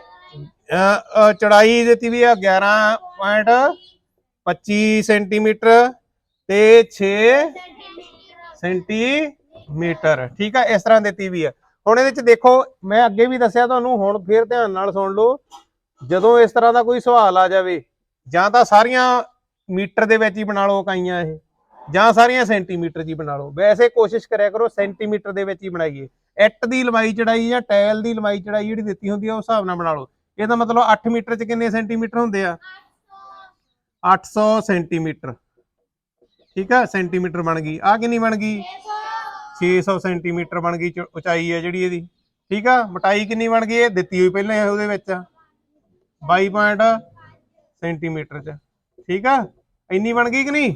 A: ਅਹ, ਅਹ, ਦਿੱਤੀ ਵੀ ਆ 11.25 ਸੈਂਟੀਮੀਟਰ ਤੇ 6 ਸੈਂਟੀਮੀਟਰ, ਠੀਕ ਆ, ਇਸ ਤਰ੍ਹਾਂ ਦਿੱਤੀ ਵੀ ਹੈ ਹੁਣ ਇਹਦੇ ਚ ਦੇਖੋ, ਮੈਂ ਅੱਗੇ ਵੀ ਦੱਸਿਆ ਤੁਹਾਨੂੰ, ਹੁਣ ਫੇਰ ਧਿਆਨ ਨਾਲ ਸੁਣ ਲਓ। ਜਦੋਂ ਇਸ ਤਰ੍ਹਾਂ ਦਾ ਕੋਈ ਸਵਾਲ ਆ ਜਾਵੇ, ਜਾਂ ਤਾਂ ਸਾਰੀਆਂ ਮੀਟਰ ਦੇ ਵਿੱਚ ਹੀ ਬਣਾ ਲਓ ਇਕਾਈਆਂ ਇਹ, ਜਾਂ ਸਾਰੀਆਂ ਸੈਂਟੀਮੀਟਰ 'ਚ ਹੀ ਬਣਾ ਲਓ। ਵੈਸੇ ਕੋਸ਼ਿਸ਼ ਕਰਿਆ ਕਰੋ, ਸੈਂਟੀਮੀਟਰ ਦੇ ਵਿੱਚ ਹੀ ਬਣਾਈਏ। ਇੱਟ ਦੀ ਲੰਬਾਈ ਚੜਾਈ ਜਾਂ ਟਾਇਲ ਦੀ ਲੰਬਾਈ ਚੜਾਈ ਜਿਹੜੀ ਦਿੱਤੀ ਹੁੰਦੀ ਆ, ਉਸ ਹਿਸਾਬ ਨਾਲ ਬਣਾ ਲਓ। ਇਹਦਾ ਮਤਲਬ 8 ਮੀਟਰ 'ਚ ਕਿੰਨੇ ਸੈਂਟੀਮੀਟਰ ਹੁੰਦੇ ਆ? 800 ਸੈਂਟੀਮੀਟਰ। ਠੀਕ ਆ ਸੈਂਟੀਮੀਟਰ ਬਣ ਗਈ। ਆ ਕਿੰਨੀ ਬਣ ਗਈ? 600 ਸੈਂਟੀਮੀਟਰ ਬਣ ਗਈ ਉਚਾਈ ਹੈ ਜਿਹੜੀ ਇਹਦੀ। ਠੀਕ ਆ, ਮਟਾਈ ਕਿੰਨੀ ਬਣ ਗਈ? ਇਹ ਦਿੱਤੀ ਹੋਈ ਪਹਿਲਾਂ ਉਹਦੇ ਵਿੱਚ। 22 ਸੈਂਟੀਮੀਟਰ ਚ। ਠੀਕ ਆ, ਇੰਨੀ ਬਣ ਗਈ ਕਿ ਨਹੀਂ?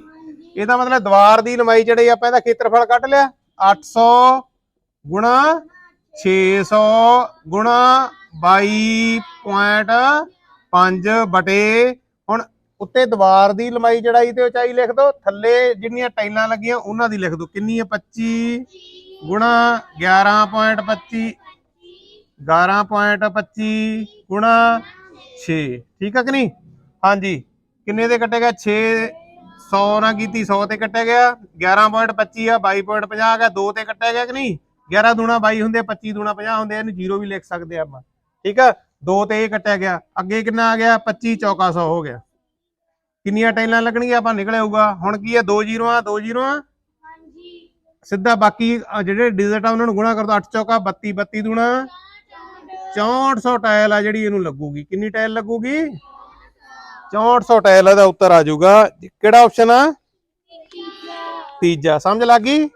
A: ਇਹਦਾ ਮਤਲਬ ਦੀਵਾਰ ਦੀ ਲੰਬਾਈ ਜਿਹੜੀ ਆਪਾਂ ਇਹਦਾ ਖੇਤਰਫਲ ਕੱਢ ਲਿਆ 800 ਗੁਣਾ 600 ਗੁਣਾ 22.5 ਬਟੇ। ਹੁਣ ਉੱਤੇ ਦੀਵਾਰ ਦੀ ਲੰਬਾਈ ਚੜਾਈ ਤੇ ਉਚਾਈ ਲਿਖ ਦਿਓ। ਥੱਲੇ ਜਿੰਨੀਆਂ ਟਾਈਲਾਂ ਲੱਗੀਆਂ, ਉਹਨਾਂ ਦੀ ਲਿਖ ਦਿਓ। ਕਿੰਨੀ ਹੈ? 25 ਗੁਣਾ 11.25 11.25 ਗੁਣਾ 6 ਠੀਕ ਆ ਕਿ ਨਹੀਂ? ਹਾਂਜੀ। ਕਿੰਨੇ ਦੇ ਕੱਟੇਗਾ 6 100 ਨਾ ਕੀਤੀ 100 ਤੇ ਕੱਟਿਆ ਗਿਆ। 11.25 ਆ 22.50 ਆ ਗਿਆ। 2 ਤੇ ਕੱਟਿਆ ਗਿਆ ਕਿ ਨਹੀਂ? 11 ਦੂਣਾ 22 ਹੁੰਦੇ 25 ਦੂਣਾ 50 ਹੁੰਦੇ ਇਹਨੂੰ ਜ਼ੀਰੋ ਵੀ ਲਿਖ ਸਕਦੇ ਆ ਆਪਾਂ। ਠੀਕ ਆ? 2 ਤੇ ਇਹ ਕੱਟਿਆ ਗਿਆ। ਅੱਗੇ ਕਿੰਨਾ ਆ ਗਿਆ? 25 ਚੌਕਾ 100 ਹੋ ਗਿਆ। ਕਿੰਨੀਆਂ ਟਾਈਲਾਂ ਲੱਗਣਗੀਆਂ? ਆਪਾਂ ਨਿਕਲ ਆਊਗਾ ਹੁਣ ਕੀ ਆ? 2 ਜ਼ੀਰੋਆਂ 2 ਜ਼ੀਰੋਆਂ?
B: ਹਾਂਜੀ।
A: ਸਿੱਧਾ ਬਾਕੀ ਅ, ਜਿਹੜੇ ਡਿਜਿਟ ਆ ਉਹਨਾਂ ਨੂੰ ਗੁਣਾ ਕਰ ਦੋ। 8 ਚੌਕਾ 32 32 ਦੂਣਾ। 6400 ਟਾਇਲ ਆ ਜਿਹੜੀ ਇਹਨੂੰ ਲੱਗੂਗੀ। ਕਿੰਨੀ ਟਾਇਲ ਲੱਗੂਗੀ? 6400 ਟਾਇਲ ਇਹਦਾ ਉੱਤਰ ਆ ਜਾਊਗਾ। ਕਿਹੜਾ ਆਪਸ਼ਨ ਆ? ਤੀਜਾ। ਸਮਝ ਲੱਗ ਗਈ?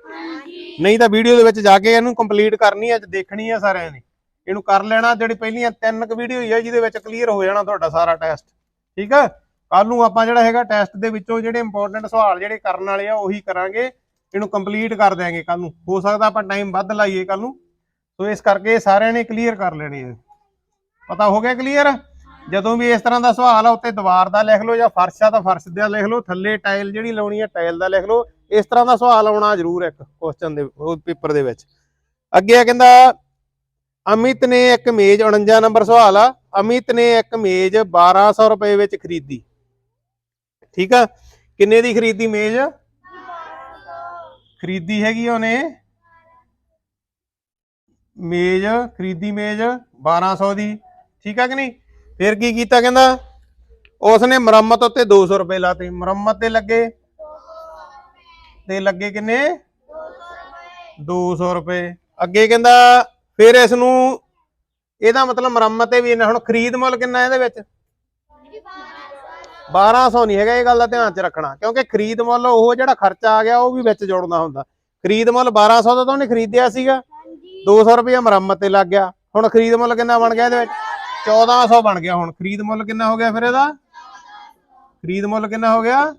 A: ਨਹੀਂ ਤਾਂ ਵੀਡੀਓ ਦੇ ਵਿੱਚ ਜਾ ਕੇ ਇਹਨੂੰ ਕੰਪਲੀਟ ਕਰਨੀ ਹੈ ਦੇਖਣੀ ਹੈ ਸਾਰਿਆਂ ਨੇ। ਇਹਨੂੰ ਕਰ ਲੈਣਾ। ਜਿਹੜੀ ਪਹਿਲੀਆਂ ਤਿੰਨ ਕੁ ਵੀਡੀਓ ਹੀ ਆ ਜਿਹਦੇ ਵਿੱਚ ਕਲੀਅਰ ਹੋ ਜਾਣਾ ਤੁਹਾਡਾ ਸਾਰਾ ਟੈਸਟ ਠੀਕ ਆ? ਕੱਲ ਨੂੰ ਆਪਾਂ ਜਿਹੜਾ ਹੈਗਾ ਟੈਸਟ ਦੇ ਵਿੱਚੋਂ ਜਿਹੜੇ ਇੰਪੋਰਟੈਂਟ ਸਵਾਲ ਜਿਹੜੇ ਕਰਨ ਵਾਲੇ ਆ, ਉਹੀ ਕਰਾਂਗੇ। ਇਹਨੂੰ ਕੰਪਲੀਟ ਕਰ ਦਿਆਂਗੇ ਕੱਲ ਨੂੰ। ਹੋ ਸਕਦਾ ਆਪਾਂ ਟਾਈਮ ਵੱਧ ਲਾਈਏ ਕੱਲ ਨੂੰ। ਸੋ ਇਸ ਕਰਕੇ ਸਾਰਿਆਂ ਨੇ ਕਲੀਅਰ ਕਰ ਲੈਣੇ ਆ। ਪਤਾ ਹੋ ਗਿਆ ਕਲੀਅਰ ਜਦੋਂ ਵੀ ਇਸ ਤਰ੍ਹਾਂ ਦਾ ਸਵਾਲ ਆ, ਉੱਤੇ ਦੀਵਾਰ ਦਾ ਲਿਖ ਲਓ ਜਾਂ ਫਰਸ਼ ਆ, ਤਾਂ ਫਰਸ਼ ਦਾ ਲਿਖ ਲਓ। ਥੱਲੇ ਟਾਇਲ ਜਿਹੜੀ ਲਾਉਣੀ ਆ ਟਾਇਲ ਦਾ ਲਿਖ ਲਓ। ਇਸ ਤਰ੍ਹਾਂ ਦਾ ਸਵਾਲ ਆਉਣਾ ਜ਼ਰੂਰ ਇੱਕ ਕੁਐਸਚਨ ਦੇ ਪੇਪਰ ਦੇ ਵਿੱਚ। ਅੱਗੇ ਆ ਕਹਿੰਦਾ, ਅਮਿਤ ਨੇ ਇੱਕ ਮੇਜ਼ 49 ਨੰਬਰ ਸਵਾਲ ਆ। ਅਮਿਤ ਨੇ ਇੱਕ ਮੇਜ਼ 1200 ਰੁਪਏ ਵਿੱਚ ਖਰੀਦੀ। ਠੀਕ ਆ? ਕਿੰਨੇ ਦੀ ਖਰੀਦੀ ਮੇਜ਼? ਖਰੀਦੀ ਹੈਗੀ ਉਹਨੇ। ਮੇਜ਼, ਖਰੀਦੀ ਮੇਜ਼ 1200 ਦੀ। ਠੀਕ ਆ ਕਿ ਨਹੀਂ? ਫਿਰ ਕੀ ਕੀਤਾ ਕਹਿੰਦਾ? ਉਸਨੇ ਮੁਰੰਮਤ ਉੱਤੇ 200 ਰੁਪਏ ਲਾਤੇ। ਮੁਰੰਮਤ ਤੇ ਲੱਗੇ? ਤੇ ਲੱਗੇ ਕਿੰਨੇ? 200 ਰੁਪਏ। ਅੱਗੇ ਕਹਿੰਦਾ, ਫਿਰ ਇਸ ਨੂੰ ਇਹਦਾ ਮਤਲਬ ਮੁਰੰਮਤ ਤੇ ਵੀ ਇਹਨਾਂ ਹੁਣ ਖਰੀਦ ਮੁੱਲ ਕਿੰਨਾ ਇਹਦੇ ਵਿੱਚ? 1200 ਨਹੀਂ ਹੈਗਾ ਇਹ ਗੱਲ ਦਾ ਧਿਆਨ ਚ ਰੱਖਣਾ ਕਿਉਂਕਿ ਖਰੀਦ ਮੁੱਲ ਉਹ ਜਿਹੜਾ ਖਰਚਾ ਆ ਗਿਆ ਉਹ ਵੀ ਵਿੱਚ ਜੋੜਨਾ ਹੁੰਦਾ। ਖਰੀਦ ਮੁੱਲ 1200 ਦਾ ਤਾਂ ਉਹਨੇ ਖਰੀਦਿਆ ਸੀਗਾ।
B: ਹਾਂਜੀ।
A: 200 ਰੁਪਏ ਮੁਰੰਮਤ ਤੇ ਲੱਗ ਗਿਆ। ਹੁਣ ਖਰੀਦ ਮੁੱਲ ਕਿੰਨਾ ਬਣ ਗਿਆ ਇਹਦੇ ਵਿੱਚ? 1400 ਬਣ ਗਿਆ ਹੁਣ। ਖਰੀਦ ਮੁੱਲ ਕਿੰਨਾ ਹੋ ਗਿਆ ਫਿਰ ਇਹਦਾ? ਖਰੀਦ ਮੁੱਲ ਕਿੰਨਾ ਹੋ ਗਿਆ?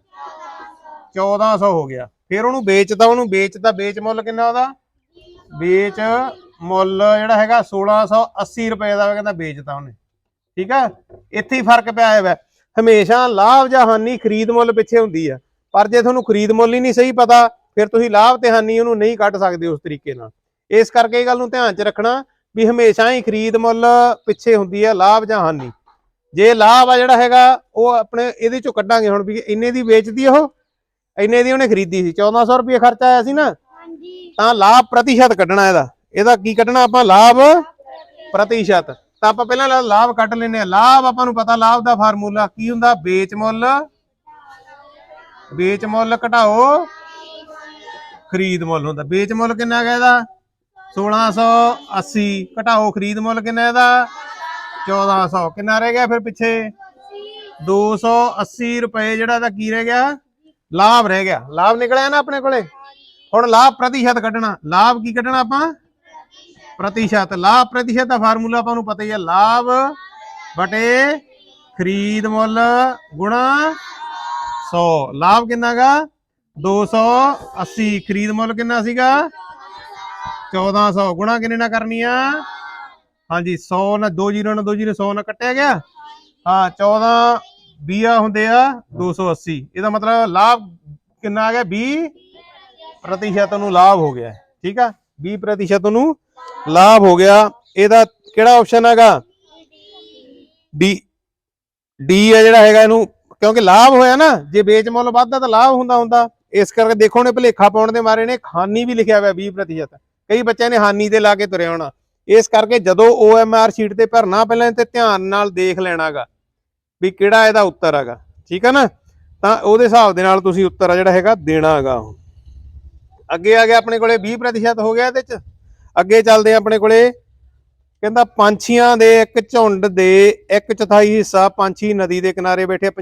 A: 1400 ਹੋ ਗਿਆ। ਫਿਰ ਉਹਨੂੰ ਵੇਚਤਾ ਉਹਨੂੰ ਵੇਚਤਾ ਵੇਚ ਮੁੱਲ ਕਿੰਨਾ ਉਹਦਾ? ਵੇਚ ਮੁੱਲ ਜਿਹੜਾ ਹੈਗਾ 1680 ਰੁਪਏ ਦਾ ਕਹਿੰਦਾ ਵੇਚਤਾ ਉਹਨੇ। ਠੀਕ ਆ? ਇੱਥੇ ਹੀ ਫ਼ਰਕ ਪਿਆ ਹੋਇਆ। ਹੈ ਹਮੇਸ਼ਾ ਲਾਭ ਜਾਂ ਹਾਨੀ ਖਰੀਦ ਮੁੱਲ ਪਿੱਛੇ ਹੁੰਦੀ ਆ। ਪਰ ਜੇ ਤੁਹਾਨੂੰ ਖਰੀਦ ਮੁੱਲ ਹੀ ਨਹੀਂ ਸਹੀ ਪਤਾ ਫਿਰ ਤੁਸੀਂ ਲਾਭ ਤੇ ਹਾਨੀ ਉਹਨੂੰ ਨਹੀਂ ਕੱਢ ਸਕਦੇ ਉਸ ਤਰੀਕੇ ਨਾਲ। ਇਸ ਕਰਕੇ ਇਹ ਗੱਲ ਨੂੰ ਧਿਆਨ 'ਚ ਰੱਖਣਾ ਵੀ ਹਮੇਸ਼ਾ ਹੀ ਖਰੀਦ ਮੁੱਲ ਪਿੱਛੇ ਹੁੰਦੀ ਆ ਲਾਭ ਜਾਂ ਹਾਨੀ। ਜੇ ਲਾਭ ਆ ਜਿਹੜਾ ਹੈਗਾ ਉਹ ਆਪਣੇ ਇਹਦੇ ਚੋਂ ਕੱਢਾਂਗੇ ਹੁਣ ਵੀ ਇੰਨੇ ਦੀ ਵੇਚਦੀ ਉਹ ਇੰਨੇ ਦੀ ਉਹਨੇ ਖਰੀਦੀ ਸੀ 1400 ਰੁਪਏ ਖਰਚਾ ਆਇਆ ਸੀ ਨਾ।
B: ਹਾਂਜੀ।
A: ਤਾਂ ਲਾਭ ਪ੍ਰਤੀਸ਼ਤ ਕੱਢਣਾ ਇਹਦਾ। ਇਹਦਾ ਕੀ ਕੱਢਣਾ ਆਪਾਂ? ਲਾਭ ਪ੍ਰਤੀਸ਼ਤ। ਤਾਂ ਆਪਾਂ ਪਹਿਲਾਂ ਲਾਭ ਕੱਢ ਲੈਨੇ ਆ ਲਾਭ ਆਪਾਂ ਨੂੰ ਪਤਾ, ਲਾਭ ਦਾ ਫਾਰਮੂਲਾ ਕੀ ਹੁੰਦਾ? ਵੇਚ ਮੁੱਲ। ਵੇਚ ਮੁੱਲ ਘਟਾਓ। ਖਰੀਦ ਮੁੱਲ ਹੁੰਦਾ। ਵੇਚ ਮੁੱਲ ਕਿੰਨਾ ਹੈਗਾ ਇਹਦਾ? 1680 ਘਟਾਓ, ਖਰੀਦ ਮੁੱਲ ਕਿੰਨਾ ਇਹਦਾ? 1400 ਕਿੰਨਾ ਰਹਿ ਗਿਆ ਫਿਰ ਪਿੱਛੇ? 280 ਰੁਪਏ ਜਿਹੜਾ ਇਹਦਾ ਕੀ ਰਹਿ ਗਿਆ? ਲਾਭ ਰਹਿ ਗਿਆ। ਲਾਭ ਨਿਕਲਿਆ ਨਾ ਆਪਣੇ ਕੋਲੇ? ਹੁਣ ਲਾਭ ਪ੍ਰਤੀਸ਼ਤ ਕੱਢਣਾ। ਲਾਭ ਕੀ ਕੱਢਣਾ ਆਪਾਂ? ਪ੍ਰਤੀਸ਼ਤ ਲਾਭ ਪ੍ਰਤੀਸ਼ਤ ਦਾ ਫਾਰਮੂਲਾ ਆਪਾਂ ਨੂੰ ਪਤਾ ਹੀ ਹੈ ਲਾਭ ਬਟੇ ਖਰੀਦ ਮੁੱਲ ਗੁਣਾ 100 ਲਾਭ ਕਿੰਨਾਗਾ 280 ਖਰੀਦ ਮੁੱਲ ਕਿੰਨਾ ਸੀਗਾ? 1400 ਗੁਣਾ ਕਿੰਨੇ ਨਾਲ ਕਰਨੀ ਆ? ਹਾਂਜੀ 100 ਨਾਲ 2 ਜ਼ੀਰੋ ਨਾਲ 2 ਜ਼ੀਰੋ 100 ਨਾਲ ਕੱਟਿਆ ਗਿਆ? ਹਾਂ 14 20 ਹੁੰਦੇ ਆ 280 ਇਹਦਾ ਮਤਲਬ ਲਾਭ ਕਿੰਨਾ ਆ ਗਿਆ? 20 ਪ੍ਰਤੀਸ਼ਤ ਨੂੰ ਲਾਭ ਹੋ ਗਿਆ। ਠੀਕ ਆ? 20 ਪ੍ਰਤੀਸ਼ਤ ਨੂੰ ਲਾਭ ਹੋ ਗਿਆ। ਇਹਦਾ ਕਿਹੜਾ ਆਪਸ਼ਨ ਹੈਗਾ? ਡੀ ਡੀ ਹੈ ਜਿਹੜਾ ਹੈਗਾ ਇਹਨੂੰ, ਕਿਉਂਕਿ ਲਾਭ ਹੋਇਆ ਨਾ, ਜੇ ਵੇਚ ਮੁੱਲ ਵੱਧਦਾ ਤਾਂ ਲਾਭ ਹੁੰਦਾ ਹੁੰਦਾ। ਇਸ ਕਰਕੇ ਦੇਖੋ ਨੇ ਭਲੇਖਾ ਪਾਉਣ ਦੇ ਮਾਰੇ ਨੇ, ਹਾਨੀ ਵੀ ਲਿਖਿਆ ਹੋਇਆ 20% ਕਈ ਬੱਚਿਆਂ ਨੇ ਹਾਨੀ ਤੇ ਲਾ ਕੇ ਤੁਰਿਆ ਹੋਣਾ। ਇਸ ਕਰਕੇ ਜਦੋਂ OMR ਸ਼ੀਟ ਤੇ ਭਰਨਾ, ਪਹਿਲਾਂ ਤੇ ਧਿਆਨ ਨਾਲ ਦੇਖ ਲੈਣਾਗਾ, ਵੀ ਕਿਹੜਾ ਇਹਦਾ ਉੱਤਰ ਹੈਗਾ। ਠੀਕ ਹੈ ਨਾ? ਤਾਂ ਉਹਦੇ ਹਿਸਾਬ ਦੇ ਨਾਲ ਤੁਸੀਂ ਉੱਤਰ ਆ ਜਿਹੜਾ ਹੈਗਾ ਦੇਣਾ ਹੈਗਾ ਉਹ। ਅੱਗੇ ਆ ਗਿਆ ਆਪਣੇ ਕੋਲੇ 20% ਹੋ ਗਿਆ ਇਹਦੇ ਚ। ਅੱਗੇ ਚੱਲਦੇ ਆਪਣੇ ਕੋਲੇ। ਕਹਿੰਦਾ ਪੰਛੀਆਂ ਦੇ ਇੱਕ ਝੁੰਡ ਦੇ ਇੱਕ ਚੌਥਾਈ ਹਿੱਸਾ ਪੰਛੀ ਨਦੀ ਦੇ ਕਿਨਾਰੇ ਬੈਠੇ 50